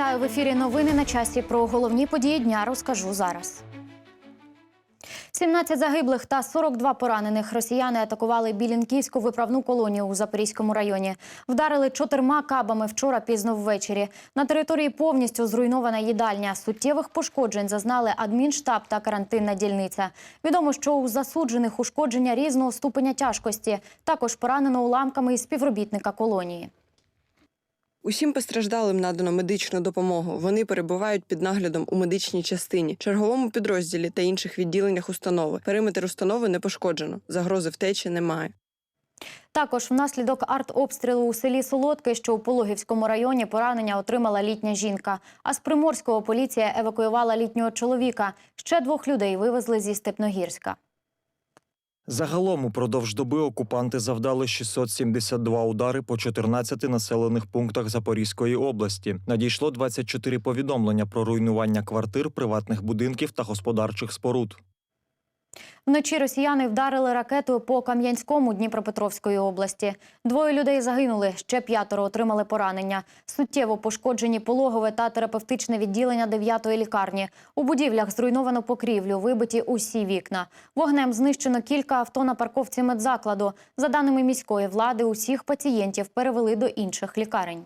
Вітаю в ефірі. Новини на часі. Про головні події дня розкажу зараз. 17 загиблих та 42 поранених росіяни атакували Білінківську виправну колонію у Запорізькому районі. Вдарили чотирма кабами вчора пізно ввечері. На території повністю зруйнована їдальня. Суттєвих пошкоджень зазнали адмінштаб та карантинна дільниця. Відомо, що у засуджених ушкодження різного ступеня тяжкості. Також поранено уламками і співробітника колонії. Усім постраждалим надано медичну допомогу. Вони перебувають під наглядом у медичній частині, черговому підрозділі та інших відділеннях установи. Периметр установи не пошкоджено. Загрози втечі немає. Також внаслідок артобстрілу у селі Солодке, що у Пологівському районі, поранення отримала літня жінка. А з Приморського поліція евакуювала літнього чоловіка. Ще двох людей вивезли зі Степногірська. Загалом упродовж доби окупанти завдали 672 удари по 14 населених пунктах Запорізької області. Надійшло 24 повідомлення про руйнування квартир, приватних будинків та господарчих споруд. Вночі росіяни вдарили ракетою по Кам'янському Дніпропетровської області. Двоє людей загинули, ще п'ятеро отримали поранення. Суттєво пошкоджені пологове та терапевтичне відділення 9-ї лікарні. У будівлях зруйновано покрівлю, вибиті усі вікна. Вогнем знищено кілька авто на парковці медзакладу. За даними міської влади, усіх пацієнтів перевели до інших лікарень.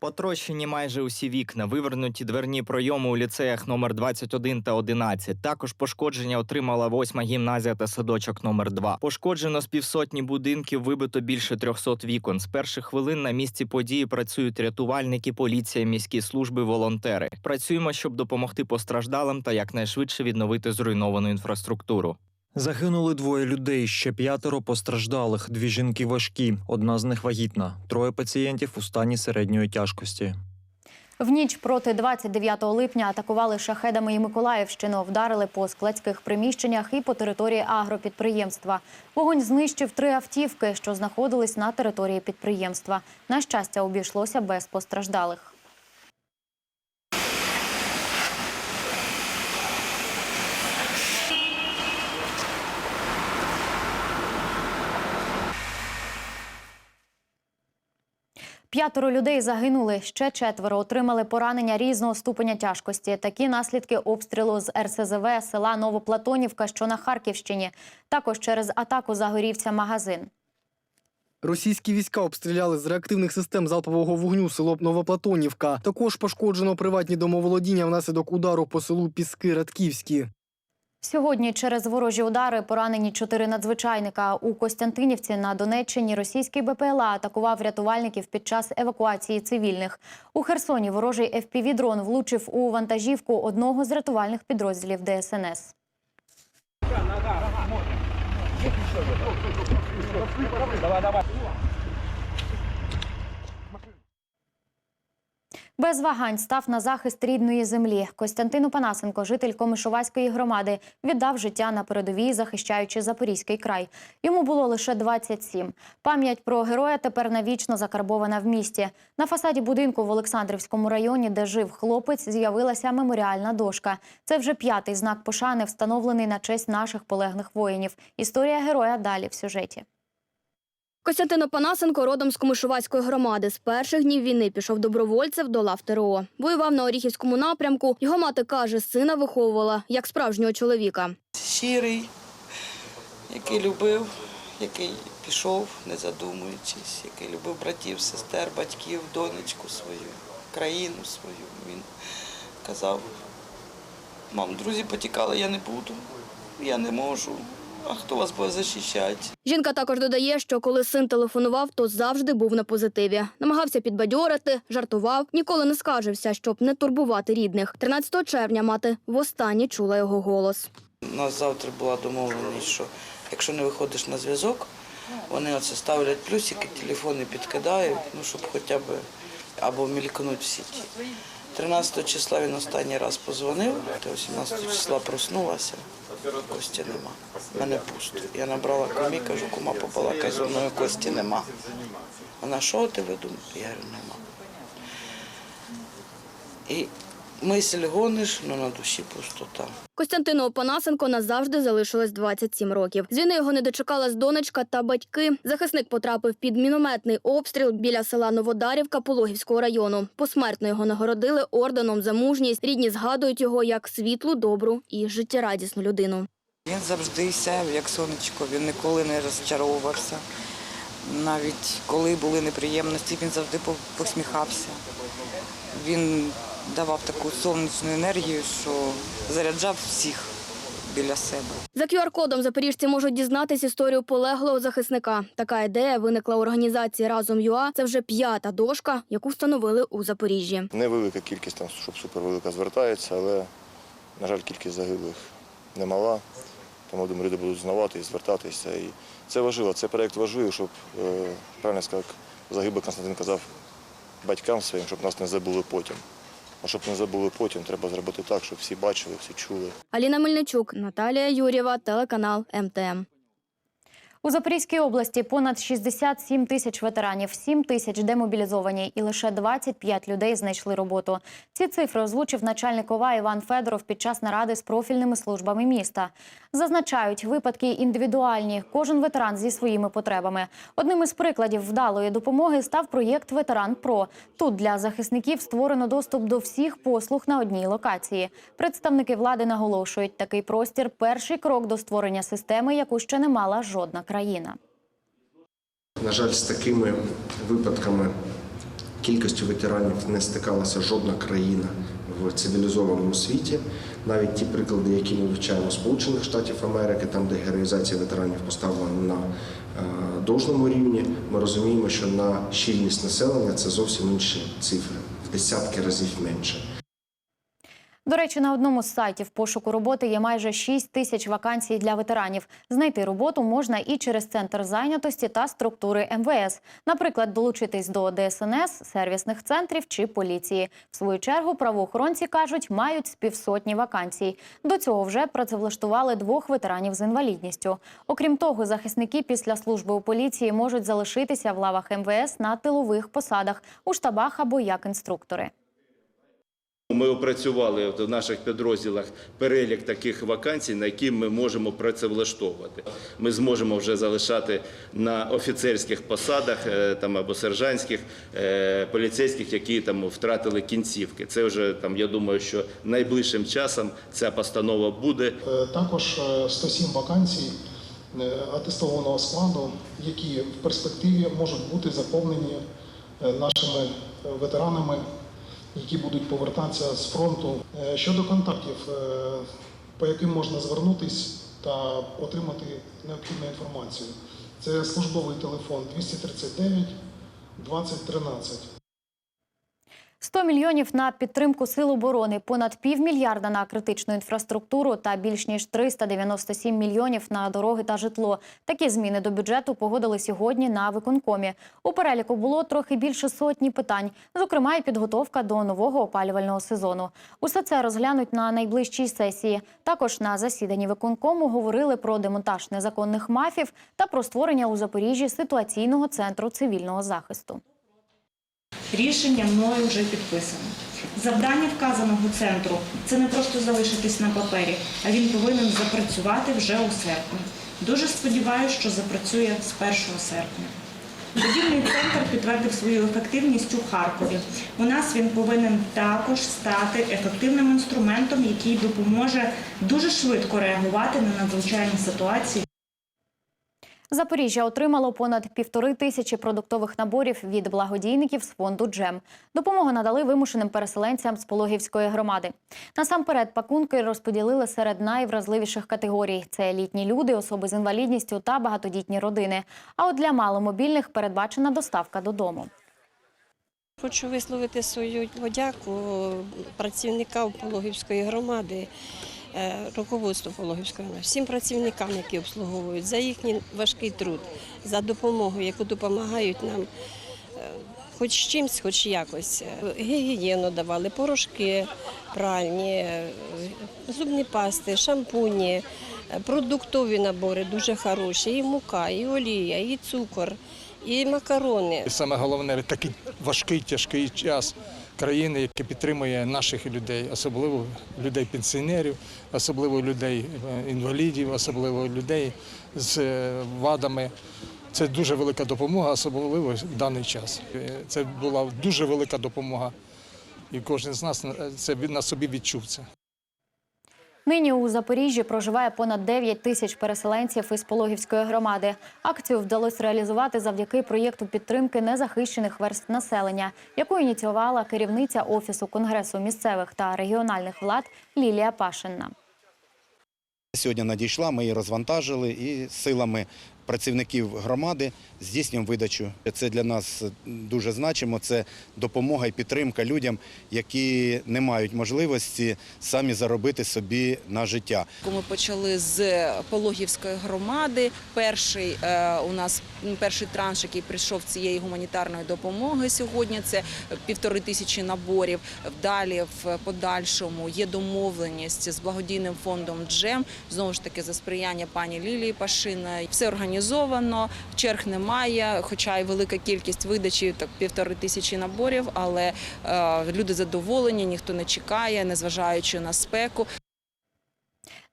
Потрощені майже усі вікна, вивернуті дверні пройоми у ліцеях номер 21 та 11. Також пошкодження отримала восьма гімназія та садочок номер 2 Пошкоджено з півсотні будинків, вибито більше 300 вікон. З перших хвилин на місці події працюють рятувальники, поліція, міські служби, волонтери. Працюємо, щоб допомогти постраждалим та якнайшвидше відновити зруйновану інфраструктуру. Загинули двоє людей, ще п'ятеро постраждалих. Дві жінки важкі, одна з них вагітна. Троє пацієнтів у стані середньої тяжкості. В ніч проти 29 липня атакували шахедами і Миколаївщину, вдарили по складських приміщеннях і по території агропідприємства. Вогонь знищив три автівки, що знаходились на території підприємства. На щастя, обійшлося без постраждалих. П'ятеро людей загинули, ще четверо отримали поранення різного ступеня тяжкості. Такі наслідки обстрілу з РСЗВ села Новоплатонівка, що на Харківщині. Також через атаку загорівся магазин. Російські війська обстріляли з реактивних систем залпового вогню село Новоплатонівка. Також пошкоджено приватні домоволодіння внаслідок удару по селу Піски Радківські. Сьогодні через ворожі удари поранені чотири надзвичайника. У Костянтинівці на Донеччині російський БПЛА атакував рятувальників під час евакуації цивільних. У Херсоні ворожий FPV-дрон влучив у вантажівку одного з рятувальних підрозділів ДСНС. Без вагань став на захист рідної землі. Костянтин Опанасенко, житель Комишувацької громади, віддав життя на передовій, захищаючи Запорізький край. Йому було лише 27. Пам'ять про героя тепер навічно закарбована в місті. На фасаді будинку в Олександрівському районі, де жив хлопець, з'явилася меморіальна дошка. Це вже п'ятий знак пошани, встановлений на честь наших полеглих воїнів. Історія героя далі в сюжеті. Костянтин Опанасенко родом з Комишувацької громади. З перших днів війни пішов добровольцем до лав ТРО. Воював на Оріхівському напрямку. Його мати каже, сина виховувала як справжнього чоловіка. щирий, який любив, який пішов, не задумуючись, який любив братів, сестер, батьків, донечку свою, країну свою. Він казав, мам, друзі потікали, я не буду, я не можу. А хто вас буде захищати? Жінка також додає, що коли син телефонував, то завжди був на позитиві. Намагався підбадьорити, жартував, ніколи не скаржився, щоб не турбувати рідних. 13 червня мати востаннє чула його голос. У нас завтра була домовленість, що якщо не виходиш на зв'язок, вони оце ставлять плюсики, телефони підкидають, ну щоб хоча б або мількнуть в сіті. 13 числа він останній раз позвонив, та 18 числа проснулася. Кості нема. Мене пусто. Я набрала кумі, кажу, кума побалакай зі мною, кості нема. Вона, що ти видумав? Я говорю, нема. І Мисль гониш, але на душі пустота. Костянтину Опанасенко назавжди залишилось 27 років. З війни його не дочекалась донечка та батьки. Захисник потрапив під мінометний обстріл біля села Новодарівка Пологівського району. Посмертно його нагородили орденом за мужність. Рідні згадують його як світлу, добру і життєрадісну людину. Він завжди сяяв, як сонечко, він ніколи не розчаровувався. Навіть коли були неприємності, він завжди по- посміхався. Він давав таку сонячну енергію, що заряджав всіх біля себе. За QR-кодом запоріжці можуть дізнатись історію полеглого захисника. Така ідея виникла у організації Разом ЮА. Це вже п'ята дошка, яку встановили у Запоріжжі. Невелика кількість там, щоб супервелика звертається, але, на жаль, кількість загиблих немала. Тому думаю, люди будуть знавати і звертатися. І це важливо. Це проєкт важливий, щоб е, правильно сказав, загиблий Константин казав батькам своїм, щоб нас не забули потім. А щоб не забули потім, треба зробити так, щоб всі бачили, всі чули. Аліна Мельничук, Наталія Юрєва, телеканал МТМ. У Запорізькій області понад 67 тисяч ветеранів, 7 тисяч демобілізовані і лише 25 людей знайшли роботу. Ці цифри озвучив начальник ОВА Іван Федоров під час наради з профільними службами міста. Зазначають, випадки індивідуальні, кожен ветеран зі своїми потребами. Одним із прикладів вдалої допомоги став проєкт Ветеран Про. Тут для захисників створено доступ до всіх послуг на одній локації. Представники влади наголошують, такий простір перший крок до створення системи, яку ще не мала жодна країна. На жаль, з такими випадками кількістю ветеранів не стикалася жодна країна в цивілізованому світі. Навіть ті приклади, які ми вивчаємо Сполучених Штатів Америки, там де героїзація ветеранів поставлена на е, должному рівні, ми розуміємо, що на щільність населення це зовсім інші цифри, в десятки разів менше. До речі, на одному з сайтів пошуку роботи є майже 6 тисяч вакансій для ветеранів. Знайти роботу можна і через центр зайнятості та структури МВС, наприклад, долучитись до ДСНС, сервісних центрів чи поліції. В свою чергу правоохоронці кажуть, мають з півсотні вакансій. До цього вже працевлаштували двох ветеранів з інвалідністю. Окрім того, захисники після служби у поліції можуть залишитися в лавах МВС на тилових посадах у штабах або як інструктори. Ми опрацювали в наших підрозділах перелік таких вакансій, на які ми можемо працевлаштовувати. Ми зможемо вже залишати на офіцерських посадах е, там або сержантських е, поліцейських, які там втратили кінцівки. Це вже там. Я думаю, що найближчим часом ця постанова буде. Е, Також е, 107 вакансій атестованого складу, які в перспективі можуть бути заповнені нашими ветеранами, які будуть повертатися з фронту. Е, Щодо контактів, е, по яким можна звернутися та отримати необхідну інформацію, це службовий телефон 239 2013. 100 мільйонів на підтримку сил оборони, понад півмільярда на критичну інфраструктуру та більш ніж 397 мільйонів на дороги та житло. Такі зміни до бюджету погодили сьогодні на виконкомі. У переліку було трохи більше сотні питань, зокрема і підготовка до нового опалювального сезону. Усе це розглянуть на найближчій сесії. Також на засіданні виконкому говорили про демонтаж незаконних мафів та про створення у Запоріжжі ситуаційного центру цивільного захисту. Рішення мною вже підписано. Завдання вказаного центру це не просто залишитись на папері, а він повинен запрацювати вже у серпні. Дуже сподіваюся, що запрацює з 1 серпня. Подібний центр підтвердив свою ефективність у Харкові. У нас він повинен також стати ефективним інструментом, який допоможе дуже швидко реагувати на надзвичайні ситуації. Запоріжжя отримало понад півтори тисячі продуктових наборів від благодійників з фонду Джем. Допомогу надали вимушеним переселенцям з Пологівської громади. Насамперед пакунки розподілили серед найвразливіших категорій: це літні люди, особи з інвалідністю та багатодітні родини. А от для маломобільних передбачена доставка додому. Хочу висловити свою подяку працівникам Пологівської громади, руководству Пологівської громади, всім працівникам, які обслуговують, за їхній важкий труд, за допомогу, яку допомагають нам е, хоч чимсь, хоч якось. Гігієну давали, порошки пральні, е, зубні пасти, шампуні, е, продуктові набори дуже хороші, і мука, і олія, і цукор, і макарони. Саме головне такий важкий, тяжкий час країни, яка підтримує наших людей, особливо людей пенсіонерів, особливо людей е, інвалідів, особливо людей з е, вадами. Це дуже велика допомога, особливо в даний час. Е, Це була дуже велика допомога, і кожен з нас це на собі відчув це. Нині у Запоріжжі проживає понад 9 тисяч переселенців із Пологівської громади. Акцію вдалося реалізувати завдяки проєкту підтримки незахищених верств населення, яку ініціювала керівниця офісу конгресу місцевих та регіональних влад Лілія Пашинна. Сьогодні надійшла, ми її розвантажили і силами працівників громади здійснюємо видачу. Це для нас дуже значимо. Це допомога і підтримка людям, які не мають можливості самі заробити собі на життя. Ми почали з Пологівської громади. Перший е, у нас перший транш, який прийшов цієї гуманітарної допомоги сьогодні. Це півтори тисячі наборів. Далі в подальшому є домовленість з благодійним фондом Джем. Знову ж таки за сприяння пані Лілії Пашиної. Все організовано, черг немає, хоча й велика кількість видачі, так півтори тисячі наборів, але е, люди задоволені, ніхто не чекає, незважаючи на спеку.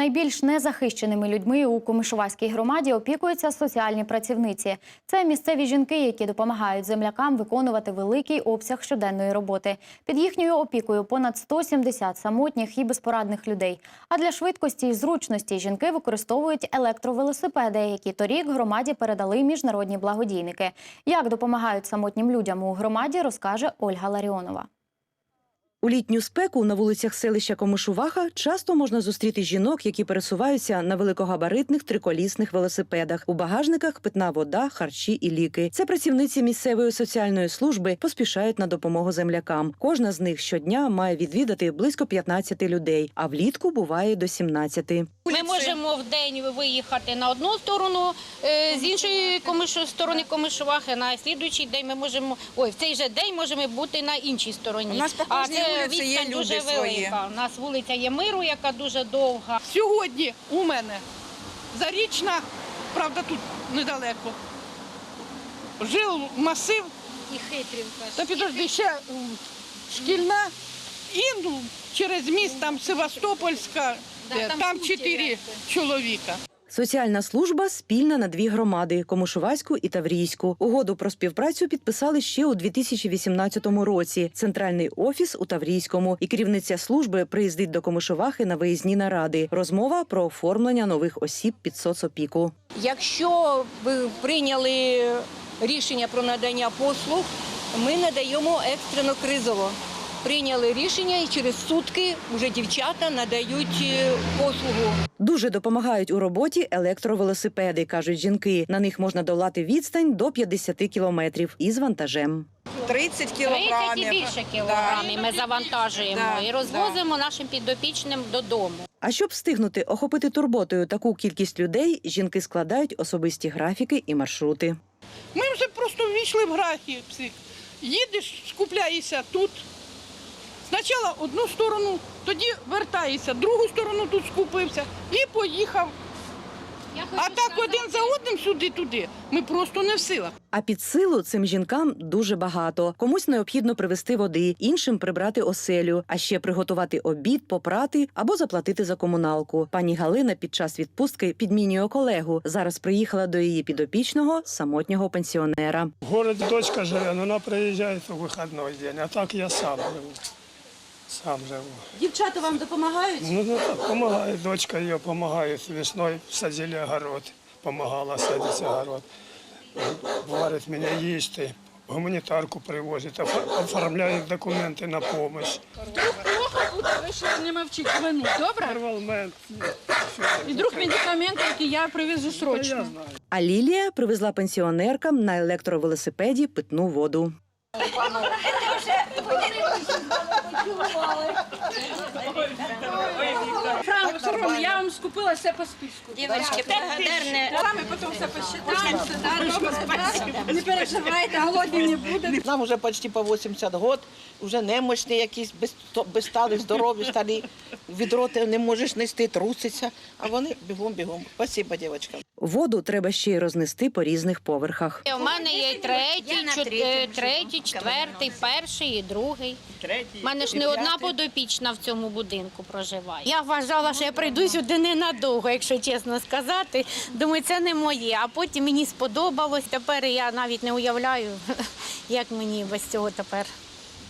Найбільш незахищеними людьми у Комишувацькій громаді опікуються соціальні працівниці. Це місцеві жінки, які допомагають землякам виконувати великий обсяг щоденної роботи. Під їхньою опікою понад 170 самотніх і безпорадних людей. А для швидкості і зручності жінки використовують електровелосипеди, які торік громаді передали міжнародні благодійники. Як допомагають самотнім людям у громаді, розкаже Ольга Ларіонова. У літню спеку на вулицях селища Комишуваха часто можна зустріти жінок, які пересуваються на великогабаритних триколісних велосипедах. У багажниках питна вода, харчі і ліки. Це працівниці місцевої соціальної служби поспішають на допомогу землякам. Кожна з них щодня має відвідати близько 15 людей, а влітку буває до 17. Ми можемо в день виїхати на одну сторону, е, з іншої комишу, сторони Комишувахи, на слідуючий день ми можемо, ой, в цей же день можемо бути на іншій стороні. У нас це вулиці є відстань дуже свої. велика. У нас вулиця є Миру, яка дуже довга. Сьогодні у мене зарічна, правда, тут недалеко. Жив масив, І хитрівка. та підожди, ще м, шкільна, і ну, через міст там Севастопольська, Да, де, там там чотири чоловіка. Соціальна служба спільна на дві громади Комишувацьку і Таврійську. Угоду про співпрацю підписали ще у 2018 році. Центральний офіс у Таврійському і керівниця служби приїздить до Комишувахи на виїзні наради. Розмова про оформлення нових осіб під соцопіку. Якщо ви прийняли рішення про надання послуг, ми надаємо екстрено кризово. Прийняли рішення і через сутки вже дівчата надають е, послугу. Дуже допомагають у роботі електровелосипеди, кажуть жінки. На них можна долати відстань до 50 кілометрів із вантажем. 30 30 і більше кілограмів ми завантажуємо Да, і розвозимо нашим підопічним додому. А щоб встигнути охопити турботою таку кількість людей, жінки складають особисті графіки і маршрути. Ми вже просто ввійшли в графік. Їдеш, скупляєшся тут. Спочатку одну сторону, тоді вертаєшся, другу сторону тут скупився і поїхав. А так один за одним сюди-туди. Ми просто не в силах. А під силу цим жінкам дуже багато. Комусь необхідно привезти води, іншим прибрати оселю, а ще приготувати обід, попрати або заплатити за комуналку. Пані Галина під час відпустки підмінює колегу. Зараз приїхала до її підопічного самотнього пенсіонера. В городе дочка живе, но вона приїжджає в вихідний день, а так я сам живу. Сам живу. Дівчата вам допомагають? Ну, ну так, помогає, дочка її допомагає. Весною садили огород, помагала садити огород. Варить мене їсти, гуманітарку привозить, оф- оформляє документи на допомогу. Плохо буде, ви ще не мовчіть хвилину, добре? І друг медикамент, який я привезу срочно. А Лілія привезла пенсіонеркам на електровелосипеді питну воду. Франк, Сором, я вам скупила все по списку. Дівочки, благодарне. Саме потім все посчитаємо. Не переживайте, голодні не буде. Нам вже почти по 80 років, вже немощні якісь, без, безстали, здорові, старі. Відро ти не можеш нести, труситься, а вони бігом-бігом. Спасибо, дівчатка. Воду треба ще й рознести по різних поверхах. У мене є третій, третій, четвертий, перший і другий. У мене ж не одна подопічна в цьому будинку проживає. Я вважала, що я прийду сюди ненадовго, якщо чесно сказати. Думаю, це не моє. А потім мені сподобалось. Тепер я навіть не уявляю, як мені без цього тепер.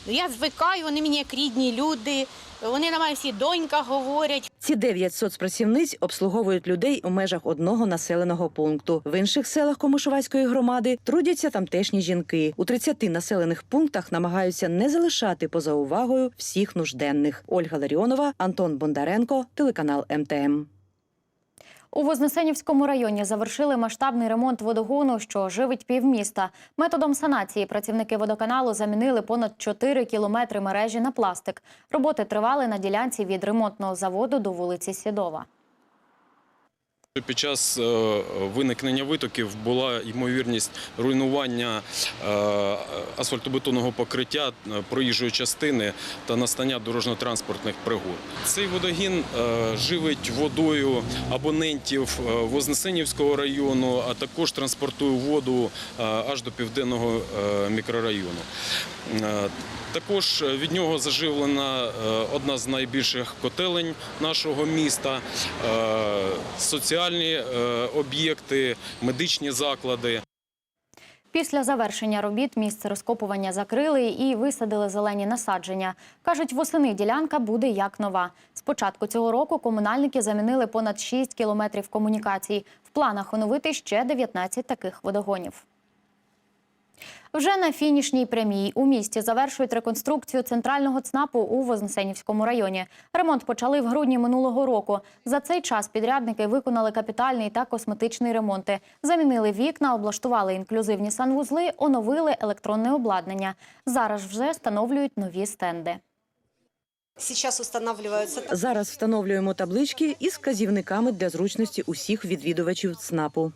Я звикаю, вони мені як рідні люди. Вони на мене всі донька говорять. Ці дев'ять соцпрацівниць обслуговують людей у межах одного населеного пункту. В інших селах Комишувацької громади трудяться тамтешні жінки. У 30 населених пунктах намагаються не залишати поза увагою всіх нужденних. Ольга Ларіонова, Антон Бондаренко, телеканал МТМ. У Вознесенівському районі завершили масштабний ремонт водогону, що живить півміста. Методом санації працівники водоканалу замінили понад 4 кілометри мережі на пластик. Роботи тривали на ділянці від ремонтного заводу до вулиці Сідова. Під час е, виникнення витоків була ймовірність руйнування е, асфальтобетонного покриття е, проїжджої частини та настання дорожньо-транспортних пригод. Цей водогін живить водою абонентів Вознесенівського району, а також транспортує воду аж до південного мікрорайону. Також від нього заживлена одна з найбільших котелень нашого міста, е, соціальні е, об'єкти, медичні заклади. Після завершення робіт місце розкопування закрили і висадили зелені насадження. Кажуть, восени ділянка буде як нова. З початку цього року комунальники замінили понад 6 кілометрів комунікацій. В планах оновити ще 19 таких водогонів. Вже на фінішній прямій у місті завершують реконструкцію центрального ЦНАПу у Вознесенівському районі. Ремонт почали в грудні минулого року. За цей час підрядники виконали капітальний та косметичний ремонти. Замінили вікна, облаштували інклюзивні санвузли, оновили електронне обладнання. Зараз вже встановлюють нові стенди. Сейчас устанавливаются Зараз встановлюємо таблички із вказівниками для зручності усіх відвідувачів ЦНАПу.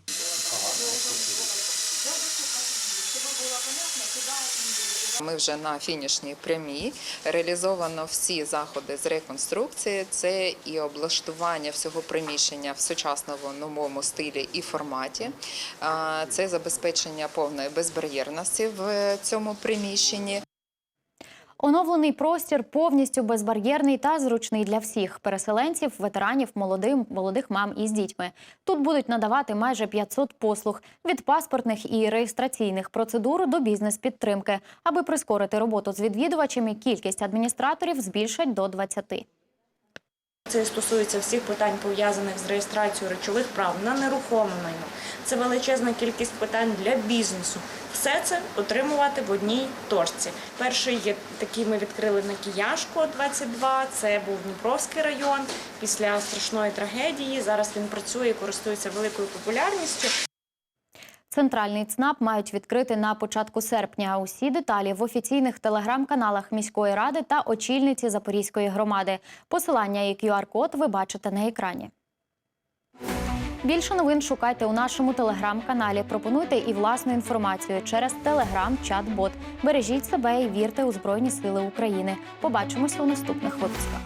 Ми вже на фінішній прямій. Реалізовано всі заходи з реконструкції. Це і облаштування всього приміщення в сучасному новому стилі і форматі. Це забезпечення повної безбар'єрності в цьому приміщенні. Оновлений простір повністю безбар'єрний та зручний для всіх переселенців, ветеранів, молодим, молодих мам із дітьми. Тут будуть надавати майже 500 послуг від паспортних і реєстраційних процедур до бізнес-підтримки. Аби прискорити роботу з відвідувачами, кількість адміністраторів збільшать до 20. Це стосується всіх питань пов'язаних з реєстрацією речових прав на нерухоме майно. Це величезна кількість питань для бізнесу. Все це отримувати в одній точці. Перший є такий ми відкрили на Кіяшко 22, Це був Дніпровський район. Після страшної трагедії зараз він працює і користується великою популярністю. Центральний ЦНАП мають відкрити на початку серпня. Усі деталі в офіційних телеграм-каналах міської ради та очільниці Запорізької громади. Посилання і QR-код ви бачите на екрані. Більше новин шукайте у нашому телеграм-каналі. Пропонуйте і власну інформацію через телеграм-чат-бот. Бережіть себе і вірте у Збройні Сили України. Побачимося у наступних випусках.